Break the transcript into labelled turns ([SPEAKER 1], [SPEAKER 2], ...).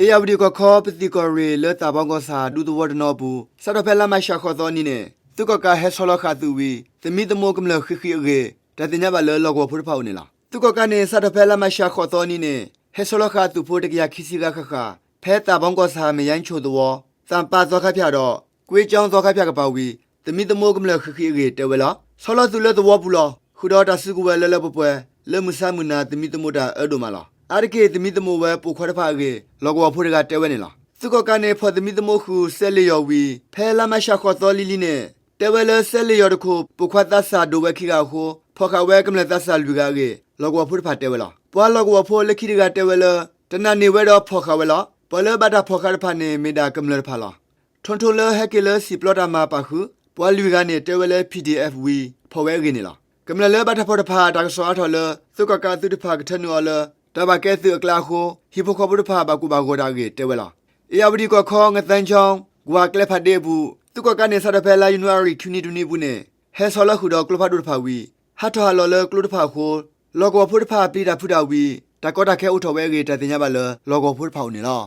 [SPEAKER 1] အေယဝဒီကခေါ်ပတိကောရီလေတာဘောင်ကစားဒူတဝဒနောဘူးစတော့ဖဲလာမရှာခေါ်တော်နီနေသူကကဟဲဆောလခါသူဝီသမီတမောကမလခိခိရေတတင်ညပါလေလောကဖုဖောက်နေလားသူကကနေစတော့ဖဲလာမရှာခေါ်တော်နီနေဟဲဆောလခါသူဖို့တကရခိစီကခခဖဲတာဘောင်ကစားမယန်းချိုတော်စံပါသောခဖျတော့ကွေးချောင်းသောခဖျကပောက်ဝီသမီတမောကမလခိခိရေတဲဝလားဆောလသူလေတော်ဘူးလားခုတော့တဆုကဝဲလဲလဲပပွဲလဲမဆာမနာသမီတမောတာအဲ့ဒိုမလား အာရကေသမီတမောဝဲပိုခွတ်ဖာကေလောကဖို့တကတဲဝဲနေလားသူကကနေဖော်သမီတမောခုဆဲလျော်ဝီဖဲလာမရှာခေါ်တော်လီလီနဲ့တဲဝဲလဲဆဲလျော်တခုပိုခွတ်သဆာဒိုဝဲခိကခုဖော်ခဝဲကမလသဆာလူကကေလောကဖို့ဖာတဲဝဲလားပွာလောကဖို့လက်ခိကတဲဝဲလဲတနနေဝဲတော့ဖော်ခဝဲလားပလဘတာဖော်ခရဖာနေမေဒါကမလဖာလားထွန်ထိုလဟက်ကလစီပလော့တာမာပါခုပွာလူကနေတဲဝဲလဲ PDF ဝီဖော်ဝဲကေနေလားကမလလဲဘတာဖော်တဖာတာဆောအထော်လသုကကသုတဖာကထနွာလ တဘကဲသုကလာခိုဟီပိုခေါ်ဘတဖာဘကူဘာဂိုဒါကေတဲဝဲလားအေယဝဒီကခေါငသန်းချောင်းဂွာကလက်ဖတ်ဒေဘူးသူကကနေစရဖဲလာယူနီရီကျူနီဒူနီဘူးနေဟဲဆောလခုတော့ကလဖတ်ဒူတဖာဝီဟာထော်လော်လကလုတဖာခိုလောကောဖုတဖာပိတာဖုတာဝီတကောတာခဲဥထော်ဝဲကေတတင်ညပါလလောကောဖုတဖာနေလား